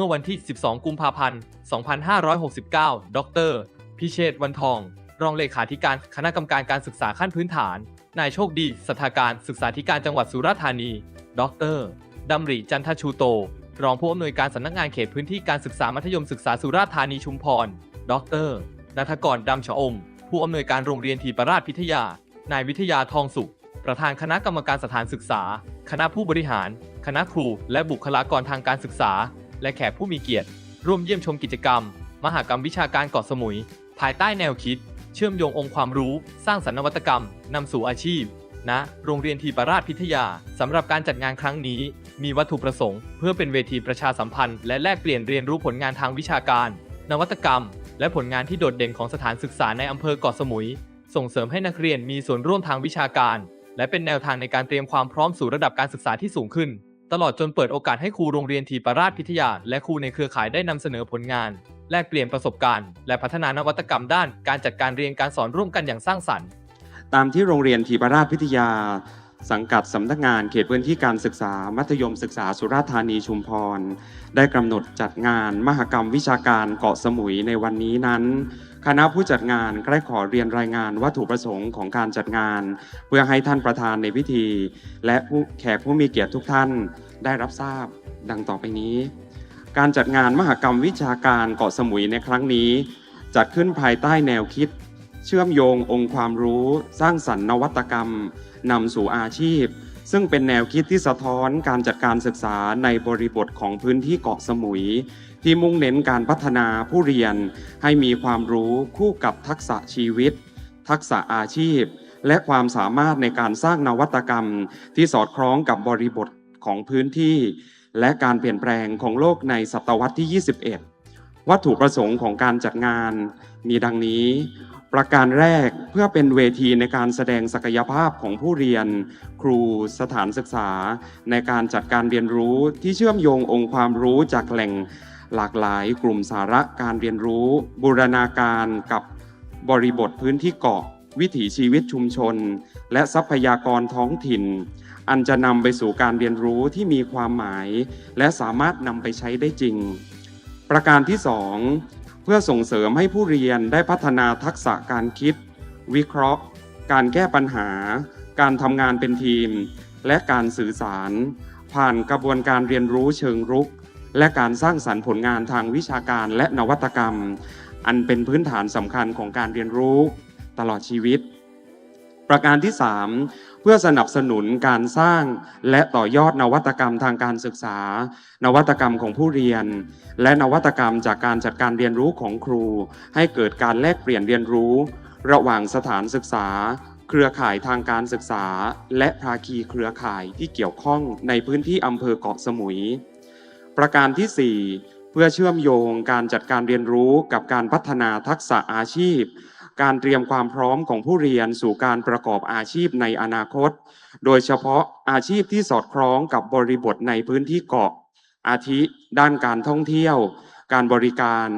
มื่อวันที่ 12 กุมภาพันธ์ 2569 ดร พิเชษวันทอง รองเลขาธิการคณะกรรมการการศึกษาขั้นพื้นฐาน นายโชคดีสถาการศึกษาธิการจังหวัดสุราษฎร์ธานี ดรดำริจันทชูโต รองผู้อำนวยการสำนักงานเขตพื้นที่การศึกษามัธยมศึกษาสุราษฎร์ธานีชุมพร ดรนัทกรดำชะอม ผู้อำนวยการโรงเรียนทีปราชพิทยา นายวิทยาทองสุข ประธานคณะกรรมการสถานศึกษา คณะผู้บริหาร คณะครู และบุคลากรทางการศึกษา และแขกผู้มีเกียรติ ร่วมเยี่ยมชมกิจกรรม มหกรรมวิชาการเกาะสมุย ภายใต้แนวคิด เชื่อมโยงองค์ความรู้ สร้างสรรค์นวัตกรรมนำสู่อาชีพณโรงเรียนทีปราชพิทยาสำหรับการจัดงานครั้งนี้ มีวัตถุประสงค์ เพื่อเป็นเวทีประชาสัมพันธ์ และแลกเปลี่ยนเรียนรู้ผลงานทางวิชาการ นวัตกรรม และผลงานที่โดดเด่นของสถานศึกษาในอำเภอเกาะสมุย ส่งเสริมให้นักเรียนมีส่วนร่วมทางวิชาการ และเป็นแนวทางในการเตรียมความพร้อมสู่ระดับการศึกษาที่สูงขึ้น ตลอดจนเปิดโอกาสให้ครูโรงเรียนทีปราชพิทยา และครูในเครือข่ายได้นำเสนอผลงาน แลกเปลี่ยนประสบการณ์ และพัฒนานวัตกรรมด้านการจัดการเรียนการสอนร่วมกันอย่างสร้างสรรค์ ตามที่โรงเรียนทีปราชพิทยา สังกัดสำนักงานเขตพื้นที่การศึกษา มัธยมศึกษาสุราษฎร์ธานีชุมพร ได้กำหนดจัดงาน มหกรรมวิชาการเกาะสมุยในวันนี้นั้น คณะผู้จัดงานใกล้ขอเรียนรายงานวัตถุประสงค์ของการจัดงาน เพื่อให้ท่านประธานในพิธี และผู้แขกผู้มีเกียรติทุกท่านได้รับทราบดังต่อไปนี้ การจัดงานมหกรรมวิชาการเกาะสมุยในครั้งนี้ จัดขึ้นภายใต้แนวคิด เชื่อมโยงองค์ความรู้ สร้างสรรค์นวัตกรรมนำสู่อาชีพ ซึ่งเป็นแนวคิดที่สะท้อนการจัดการศึกษาในบริบทของพื้นที่เกาะสมุย ที่มุ่งเน้นการพัฒนาผู้เรียน ให้มีความรู้คู่กับทักษะชีวิต ทักษะอาชีพ และความสามารถในการสร้างนวัตกรรม ที่สอดคล้องกับบริบทของพื้นที่ และการเปลี่ยนแปลงของโลกในศตวรรษที่ 21 วัตถุประสงค์ของการจัดงาน มีดังนี้ ประการแรกเพื่อเป็นเวทีในการแสดงศักยภาพของผู้เรียน ครูสถานศึกษา ในการจัดการเรียนรู้ที่เชื่อมโยงองค์ความรู้จากแหล่งหลากหลายกลุ่มสาระการเรียนรู้ บูรณาการกับบริบทพื้นที่เกาะ วิถีชีวิตชุมชน และทรัพยากรท้องถิ่น อันจะนำไปสู่การเรียนรู้ที่มีความหมาย และสามารถนำไปใช้ได้จริง ประการที่2เพื่อส่งเสริมให้ผู้เรียนได้พัฒนาทักษะการคิด วิเคราะห์ การแก้ปัญหา การทำงานเป็นทีม และการสื่อสาร ผ่านกระบวนการเรียนรู้เชิงรุก และการสร้างสรรค์ผลงานทางวิชาการและนวัตกรรม อันเป็นพื้นฐานสำคัญของการเรียนรู้ ตลอดชีวิต ประการที่ 3 เพื่อสนับสนุนการสร้างและต่อยอดนวัตกรรมทางการศึกษา นวัตกรรมของผู้เรียน และนวัตกรรมจากการจัดการเรียนรู้ของครู ให้เกิดการแลกเปลี่ยนเรียนรู้ ระหว่างสถานศึกษา เครือข่ายทางการศึกษา และภาคีเครือข่ายที่เกี่ยวข้องในพื้นที่อำเภอเกาะสมุย ประการที่ 4 เพื่อเชื่อมโยงการจัดการเรียนรู้กับการพัฒนาทักษะอาชีพ การเตรียมความพร้อมของผู้เรียนสู่การประกอบอาชีพในอนาคต โดยเฉพาะอาชีพที่สอดคล้องกับบริบทในพื้นที่เกาะ อาทิด้านการท่องเที่ยว การบริการ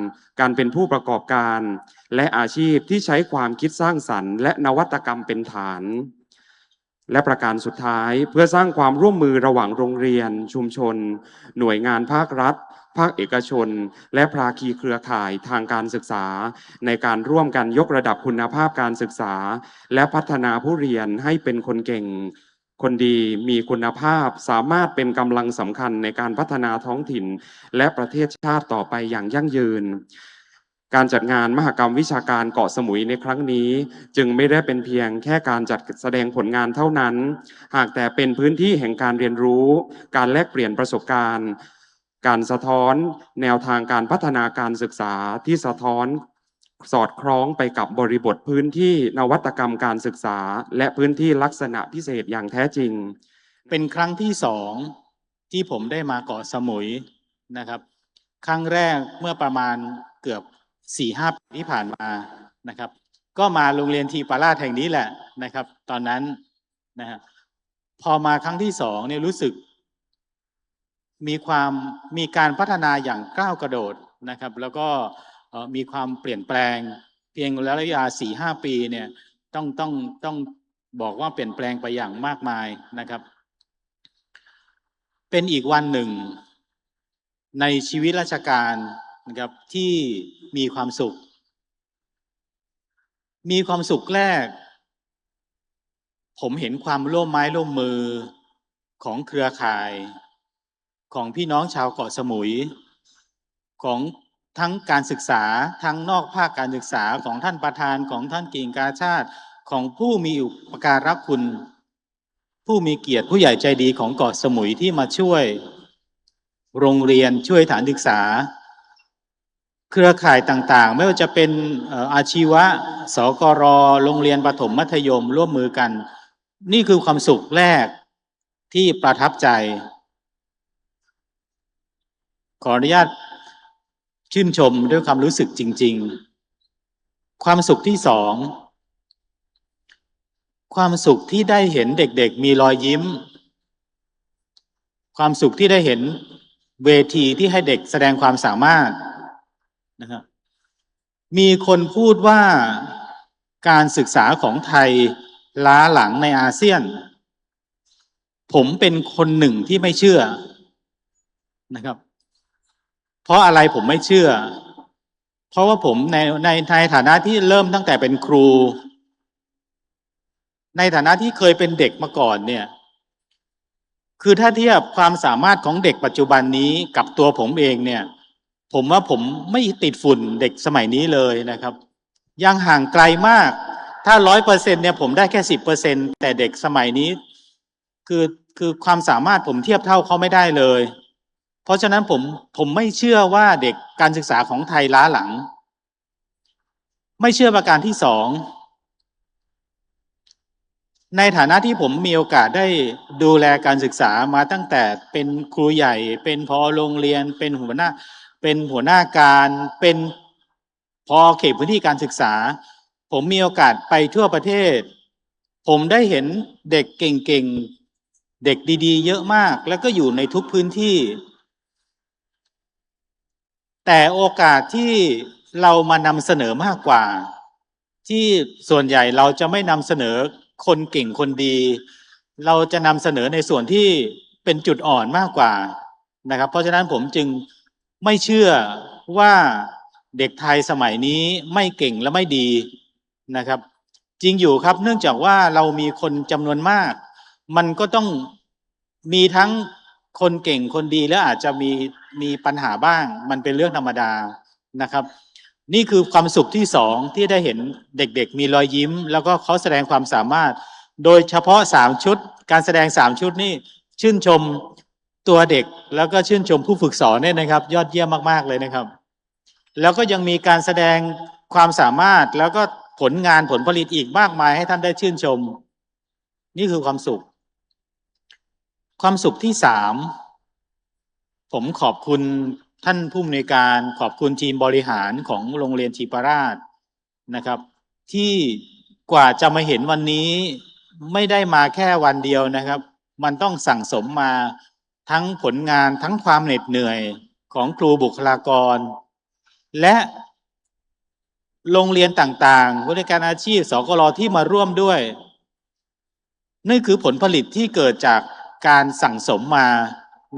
การเป็นผู้ประกอบการ และอาชีพที่ใช้ความคิดสร้างสรรค์และนวัตกรรมเป็นฐาน และประการสุดท้ายเพื่อสร้างความร่วมมือระหว่างโรงเรียน ชุมชน หน่วยงานภาครัฐ ภาคเอกชน และภาคีเครือข่ายทางการศึกษา ในการร่วมกันยกระดับคุณภาพการศึกษา และพัฒนาผู้เรียนให้เป็นคนเก่ง คนดีมีคุณภาพสามารถเป็นกำลังสำคัญในการพัฒนาท้องถิ่น และประเทศชาติต่อไปอย่างยั่งยืนการจัดงานมหกรรมวิชาการเกาะสมุยในครั้งนี้ จึงไม่ได้เป็นเพียงแค่การจัดแสดงผลงานเท่านั้น หากแต่เป็นพื้นที่แห่งการเรียนรู้ การแลกเปลี่ยนประสบการณ์ การสะท้อนแนวทางการพัฒนาการศึกษาที่สะท้อนสอดคล้องไปกับบริบทพื้นที่นวัตกรรมการศึกษา และพื้นที่ลักษณะพิเศษอย่างแท้จริง เป็นครั้งที่สองที่ผมได้มาเกาะสมุยนะครับ ครั้งแรกเมื่อประมาณเกือบสี่ห้าปีที่ผ่านมานะครับ ก็มาโรงเรียนทีปาราแห่งนี้แหละนะครับ ตอนนั้นนะฮะพอมาครั้งที่สองเนี่ยรู้สึก มีความมีการพัฒนาอย่างก้าวกระโดดนะครับ แล้วก็มีความเปลี่ยนแปลง เพียงระยะสี่ห้าปีเนี่ยต้องต้องต้องบอกว่าเปลี่ยนแปลงไปอย่างมากมายนะครับ เป็นอีกวันหนึ่ง ในชีวิตราชการนะครับที่มีความสุข มีความสุขแรก ผมเห็นความร่วมไม้ร่วมมือของเครือข่าย ของพี่น้องชาวเกาะสมุย ของทั้งการศึกษาทั้งนอกภาคการศึกษาของท่านประธานของท่านกิ่งกาชาติของผู้มีอุปการะคุณ ผู้มีเกียรติผู้ใหญ่ใจดีของเกาะสมุยที่มาช่วย โรงเรียนช่วยฐานศึกษา เครือข่ายต่างๆ ไม่ว่าจะเป็นเอ่ออาชีวะสกรโรงเรียนประถมมัธยมร่วมมือกัน นี่คือความสุขแรกที่ประทับใจ ขออนุญาตชื่นชมด้วยความรู้สึกจริง ๆ ความสุขที่สอง ความสุขที่ได้เห็นเด็กๆ มีรอยยิ้ม ความสุขที่ได้เห็นเวทีที่ให้เด็กแสดงความสามารถนะครับมีคนพูดว่าการศึกษาของไทยล้าหลังในอาเซียน ผมเป็นคนหนึ่งที่ไม่เชื่อนะครับ เพราะอะไรผมไม่เชื่อ เพราะว่าผมในในในฐานะที่เริ่มตั้งแต่เป็นครู ในฐานะที่เคยเป็นเด็กมาก่อนเนี่ย คือถ้าเทียบความสามารถของเด็กปัจจุบันนี้กับตัวผมเองเนี่ย ผมว่าผมไม่ติดฝุ่นเด็กสมัยนี้เลยนะครับ ยังห่างไกลมาก ถ้าร้อยเปอร์เซ็นเนี่ยผมได้แค่สิบเปอร์เซ็นแต่เด็กสมัยนี้ คือคือความสามารถผมเทียบเท่าเขาไม่ได้เลย ราะฉะนั้นผมผมไม่เชื่อว่าเด็กการศึกษาของไทยล้าหลัง ไม่เชื่อประการที่สองในฐานะที่ผมมีโอกาสได้ดูแลการศึกษามาตั้งแต่เป็นครูใหญ่ เป็นพอโรงเรียน เป็นหัวหน้า เป็นหัวหน้าการเป็นพอเขตพื้นที่การศึกษา ผมมีโอกาสไปทั่วประเทศ ผมได้เห็นเด็กเก่งๆ เด็กดีๆ เยอะมาก แล้วก็อยู่ในทุกพื้นที่ แต่โอกาสที่เรามานำเสนอมากกว่า ที่ส่วนใหญ่เราจะไม่นำเสนอคนเก่งคนดี เราจะนำเสนอในส่วนที่เป็นจุดอ่อนมากกว่านะครับ เพราะฉะนั้นผมจึงไม่เชื่อว่าเด็กไทยสมัยนี้ไม่เก่งและไม่ดีนะครับ จริงอยู่ครับเนื่องจากว่าเรามีคนจำนวนมาก มันก็ต้องมีทั้ง คนเก่งคนดีและอาจจะมีมีปัญหาบ้าง มันเป็นเรื่องธรรมดานะครับ นี่คือความสุขที่สองที่ได้เห็นเด็กๆ มีรอยยิ้ม แล้วก็เขาแสดงความสามารถ โดยเฉพาะสามชุด การแสดงสามชุดนี่ชื่นชมตัวเด็กแล้วก็ชื่นชมผู้ฝึกสอนเนี่ยนะครับ ยอดเยี่ยมมากๆเลยนะครับ แล้วก็ยังมีการแสดงความสามารถแล้วก็ผลงานผลผลิตอีกมากมายให้ท่านได้ชื่นชม นี่คือความสุข ความสุขที่สามผมขอบคุณท่านผู้อำนวยการขอบคุณทีมบริหารของโรงเรียนทีปราชนะครับ ที่กว่าจะมาเห็นวันนี้ไม่ได้มาแค่วันเดียวนะครับ มันต้องสั่งสมมาทั้งผลงานทั้งความเหน็ดเหนื่อยของครูบุคลากร และโรงเรียนต่างๆบริการอาชีพสกลที่มาร่วมด้วย นี่คือผลผลิตที่เกิดจาก การสั่งสมมา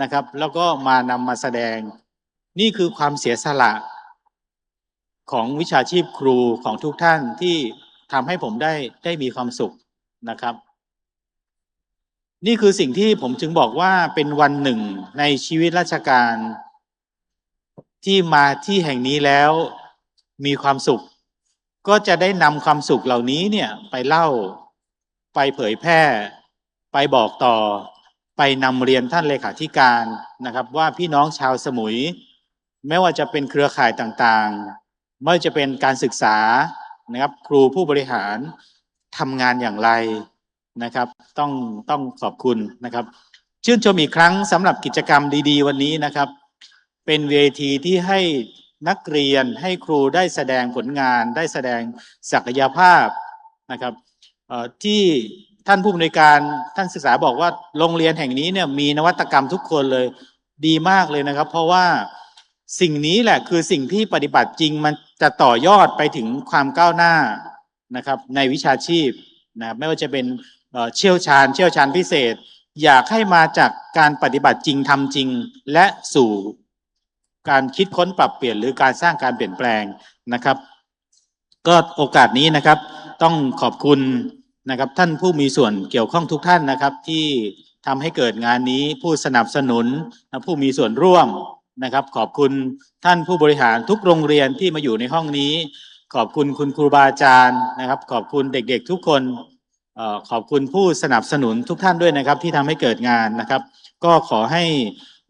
นะครับ แล้วก็มานำมาแสดง นี่คือความเสียสละของวิชาชีพครูของทุกท่านที่ทำให้ผมได้ได้มีความสุขนะครับ นี่คือสิ่งที่ผมจึงบอกว่าเป็นวันหนึ่งในชีวิตราชการ ที่มาที่แห่งนี้แล้วมีความสุข ก็จะได้นำความสุขเหล่านี้เนี่ยไปเล่า ไปเผยแพร่ ไปบอกต่อ ไปนำเรียนท่านเลขาธิการนะครับ ว่าพี่น้องชาวสมุย ไม่ว่าจะเป็นเครือข่ายต่างๆ ไม่ว่าจะเป็นการศึกษานะครับครูผู้บริหารทำงานอย่างไรนะครับ ต้องต้องขอบคุณนะครับ ชื่นชมอีกครั้งสำหรับกิจกรรมดี ๆ วันนี้นะครับ เป็นเวทีที่ให้นักเรียนให้ครูได้แสดงผลงานได้แสดงศักยภาพนะครับที่ ท่านผู้อำนวยการท่านศึกษาบอกว่าโรงเรียนแห่งนี้เนี่ยมีนวัตกรรมทุกคนเลยดีมากเลยนะครับ เพราะว่าสิ่งนี้แหละคือสิ่งที่ปฏิบัติจริงมันจะต่อยอดไปถึงความก้าวหน้านะครับ ในวิชาชีพนะครับไม่ว่าจะเป็นเชี่ยวชาญ เชี่ยวชาญพิเศษ อยากให้มาจากการปฏิบัติจริงทำจริง และสู่การคิดค้นปรับเปลี่ยนหรือการสร้างการเปลี่ยนแปลงนะครับ ก็โอกาสนี้นะครับ ต้องขอบคุณ นะครับท่านผู้มีส่วนเกี่ยวข้องทุกท่านนะครับที่ทำให้เกิดงานนี้ผู้สนับสนุนและผู้มีส่วนร่วมนะครับ ขอบคุณท่านผู้บริหารทุกโรงเรียนที่มาอยู่ในห้องนี้ ขอบคุณคุณครูบาอาจารย์นะครับ ขอบคุณเด็กๆทุกคนออขอบคุณผู้สนับสนุนทุกท่านด้วยนะครับ ที่ทำให้เกิดงานนะครับ ก็ขอให้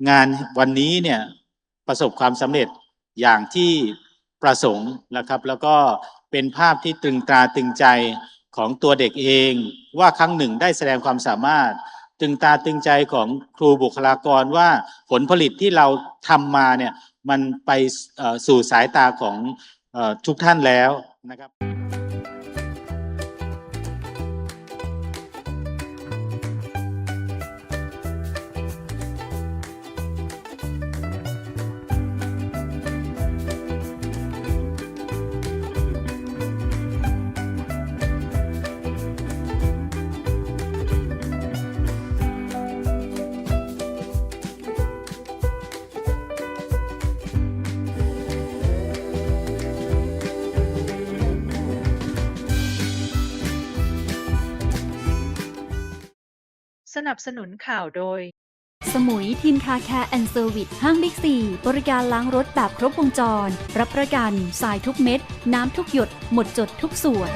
งานวันนี้เนี่ยประสบความสำเร็จอย่างที่ประสงค์นะครับ แล้วก็เป็นภาพที่ตรึงตราตึงใจ ของตัวเด็กเองว่าครั้งหนึ่งได้แสดงความสามารถ ตึงตาตึงใจของครูบุคลากรว่าผลผลิตที่เราทำมาเนี่ยมันไปสู่สายตาของทุกท่านแล้วนะครับ สนับสนุนข่าวโดย สมุยทีมคาแคร์แอนด์เซอร์วิสห้างบิ๊กซี บริการล้างรถแบบครบวงจร รับประกันสายทุกเม็ด น้ำทุกหยด หมดจดทุกส่วน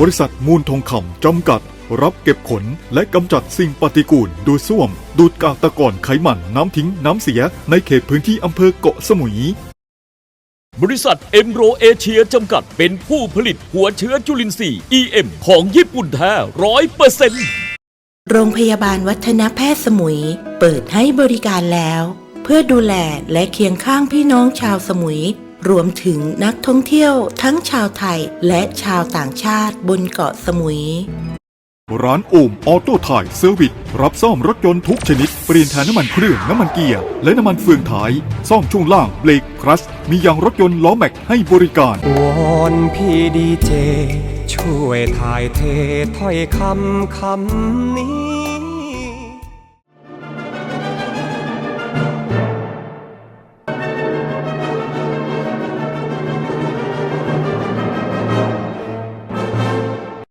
บริษัทมูลทองคำจำกัด รับเก็บขนและกำจัดสิ่งปฏิกูล ดูดซ่วม ดูดกากตะกอนไขมันน้ำทิ้งน้ำเสีย ในเขตพื้นที่อำเภอเกาะสมุย บริษัทเอ็มโรเอเชียจำกัดเป็นผู้ผลิตหัวเชื้อจุลินทรีย์ EM ของญี่ปุ่นแท้ร้อยเปอร์เซ็นต์ โรงพยาบาลวัฒนแพทย์สมุย เปิดให้บริการแล้ว เพื่อดูแลและเคียงข้างพี่น้องชาวสมุย รวมถึงนักท่องเที่ยวทั้งชาวไทยและชาวต่างชาติบนเกาะสมุย ร้านโอมออโต้ถ่ายเซอร์วิสรับซ่อมรถยนต์ทุกชนิด เปลี่ยนถ่ายน้ำมันเครื่องน้ำมันเกียร์ และน้ำมันเฟืองท้าย ซ่อมช่วงล่างเบรกคลัสมียางรถยนต์ล้อแม็กให้บริการวอนพี่ดีเจ ช่วยถ่ายเทถ้อยคำคำนี้